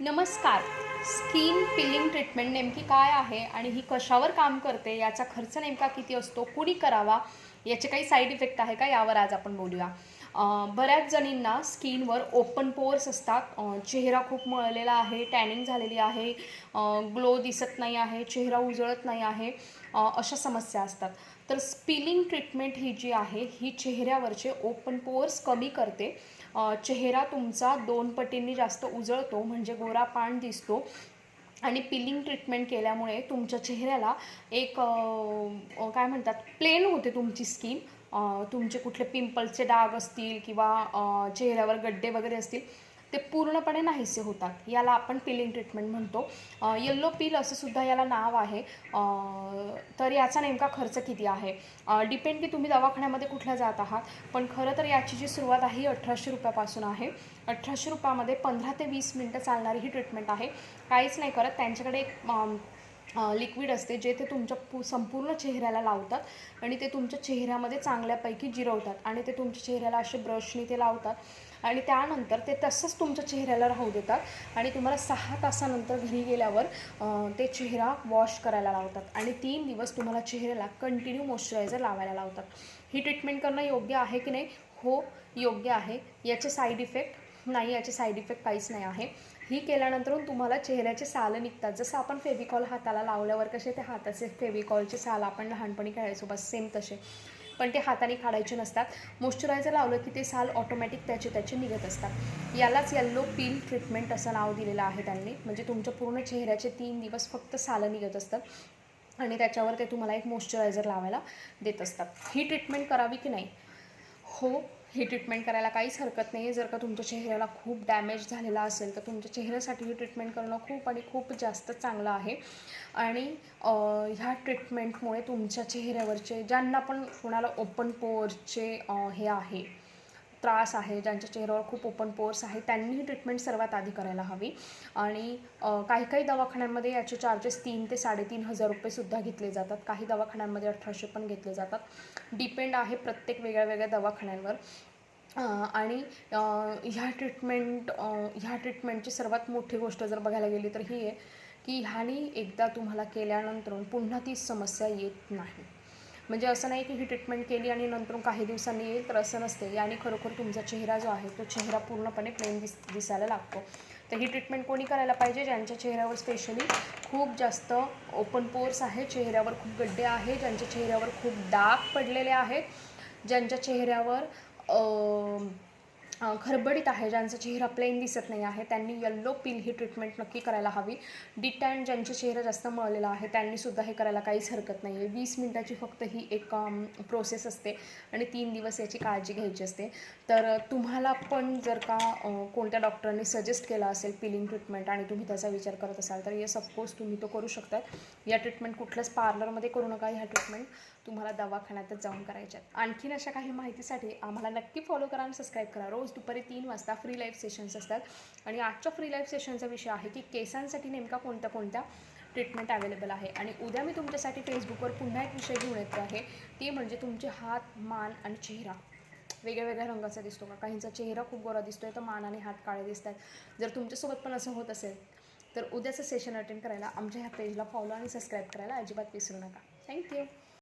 नमस्कार. Skin पिलिंग treatment नेमकी काय आहे आणि ही कशावर काम करते याचा खर्च नेमका किती असतो कुणी करावा याचे काही साईड इफेक्ट आहे का यावर आज आपण बोलूया. बऱ्याच जणींना स्किनवर ओपन पोअर्स असतात. चेहरा खूप मळलेला आहे टॅनिंग झालेली आहे ग्लो दिसत नाही आहे चेहरा उजळत नाही आहे अशा समस्या असतात. तर स्पिलिंग ट्रीटमेंट ही जी आहे ही चेहऱ्यावरचे ओपन पोअर्स कमी करते. चेहरा तुमचा दोन पटींनी जास्त उजळतो म्हणजे गोरा पान दिसतो. आणि पिलिंग ट्रीटमेंट केल्यामुळे तुमच्या चेहऱ्याला एक काय म्हणतात प्लेन होते तुमची स्किन तुमचे कुठले पिंपल्सचे डाग असतील किंवा चेहऱ्यावर गड्डे वगैरे असतील ते पूर्णपणे नाहीसे होतात. याला आपण पिलिंग ट्रीटमेंट म्हणतो. येल्लो पील असं सुद्धा याला नाव आहे. तर याचा नेमका खर्च किती आहे? डिपेंड की तुम्ही दवाखान्यामध्ये कुठल्या जात आहात. पण खरं तर याची जी सुरुवात आहे ही अठराशे रुपयापासून आहे. अठराशे रुपयामध्ये पंधरा ते वीस मिनटं चालणारी ही ट्रीटमेंट आहे. काहीच नाही करत. त्यांच्याकडे एक लिक्विड असते जे ते तुमच्या पू संपूर्ण चेहऱ्याला लावतात आणि ते तुमच्या चेहऱ्यामध्ये चांगल्यापैकी जिरवतात आणि ते तुमच्या चेहऱ्याला असे ब्रशनी ते लावतात आणि त्यानंतर ते तसंच तुमच्या चेहऱ्याला राहू देतात आणि तुम्हाला सहा तासानंतर घरी गेल्यावर ते चेहरा वॉश करायला लावतात आणि तीन दिवस तुम्हाला चेहऱ्याला कंटिन्यू मॉइश्चरायझर लावायला लावतात. ही ट्रीटमेंट करणं योग्य आहे की नाही? हो योग्य आहे. याचे साईड इफेक्ट नाही याचे साईड इफेक्ट काहीच नाही आहे. ही केल्यानंतर तुम्हाला चेहऱ्याचे साल निघतात. जसं आपण फेविकॉल हाताला लावल्यावर कसे ते हाताचे फेविकॉलचे साल आपण लहानपणी खेळायचो बस सेम तसे. पण ते हाताने काढायचे नसतात. मॉइश्चरायझर लावलं की ते साल ऑटोमॅटिक त्याचे त्याचे निघत असतात. यालाच येल्लो पील ट्रीटमेंट असं नाव दिलेलं आहे त्यांनी. म्हणजे तुमच्या पूर्ण चेहऱ्याचे तीन दिवस फक्त सालं निघत असतात. आणि त्याच्यावर ते तुम्हाला एक मॉइश्चरायझर लावायला देत असतात. ही ट्रीटमेंट करावी की नाही? हो ही ट्रीटमेंट करायला काहीच हरकत नाही आहे जर का तुमच्या चेहऱ्याला खूप डॅमेज झालेला असेल तर तुमच्या चेहऱ्यासाठी ही ट्रीटमेंट करणं खूप आणि खूप जास्त चांगलं आहे. आणि ह्या ट्रीटमेंटमुळे तुमच्या चेहऱ्यावरचे ज्यांना पण कोणाला ओपन पोअरचे हे आहे त्रास आहे ज्यांच्या चेहऱ्यावर खूप ओपन पोर्स आहे त्यांनी ही ट्रीटमेंट सर्वात आधी करायला हवी. आणि काही काही दवाखान्यांमध्ये याचे चार्जेस तीन ते साडेतीन हजार रुपयेसुद्धा घेतले जातात. काही दवाखान्यांमध्ये अठराशे पण घेतले जातात. डिपेंड आहे प्रत्येक वेगळ्या वेगळ्या दवाखान्यांवर. आणि ह्या ट्रीटमेंट ह्या ट्रीटमेंटची सर्वात मोठी गोष्ट जर बघायला गेली तर ही आहे की ह्यानी एकदा तुम्हाला केल्यानंतर पुन्हा ती समस्या येत नाही. म्हणजे असं नाही की ही ट्रीटमेंट केली आणि नंतर काही दिवसांनी येईल तर असं नसते. याने खरोखर तुमचा चेहरा जो आहे तो चेहरा पूर्णपणे प्लेन दिस दिसायला लागतो. तर ही ट्रीटमेंट कोणी करायला पाहिजे? ज्यांच्या चेहऱ्यावर स्पेशली खूप जास्त ओपन पोर्स आहे चेहऱ्यावर खूप गड्डे आहे ज्यांच्या चेहऱ्यावर खूप डाग पडलेले आहेत ज्यांच्या चेहऱ्यावर खरबडीत आहे ज्यांचा चेहरा प्लेन दिसत नाही आहे त्यांनी यल्लो पिल ही ट्रीटमेंट नक्की करायला हवी. डिटॅन ज्यांचा चेहरा जास्त मळलेला आहे त्यांनीसुद्धा हे करायला काहीच हरकत नाही आहे वीस मिनटाची फक्त ही एक प्रोसेस असते आणि तीन दिवस याची काळजी घ्यायची असते. तर तुम्हाला पण जर का कोणत्या डॉक्टरांनी सजेस्ट केला असेल पिलिंग ट्रीटमेंट आणि तुम्ही त्याचा विचार करत असाल तर येस ऑफकोर्स तुम्ही तो करू शकतात. या ट्रीटमेंट कुठल्याच पार्लरमध्ये करू नका. ह्या ट्रीटमेंट तुम्हाला दवाखान्यातच जाऊन करायच्यात. आणखीन अशा काही माहितीसाठी आम्हाला नक्की फॉलो करा आणि सबस्क्राईब करा. रोज दुपारी तीन वाजता फ्री लाईफ सेशन्स असतात. आणि आजच्या फ्री लाईफ सेशनचा विषय आहे की केसांसाठी नेमका कोणत्या कोणत्या ट्रीटमेंट अवेलेबल आहे. आणि उद्या मी तुमच्यासाठी फेसबुकवर पुन्हा एक विषय घेऊन येतो आहे. ती म्हणजे तुमचे हात मान आणि चेहरा. वेगळ्या वेगळ्या रंगाचा दिसतो का? काहींचा चेहरा खूप गोरा दिसतोय तर मान आणि हात काळे दिसतात. जर तुमच्यासोबत पण असं होत असेल तर उद्याचं सेशन अटेंड करायला आमच्या ह्या पेजला फॉलो आणि सबस्क्राईब करायला अजिबात विसरू नका. थँक्यू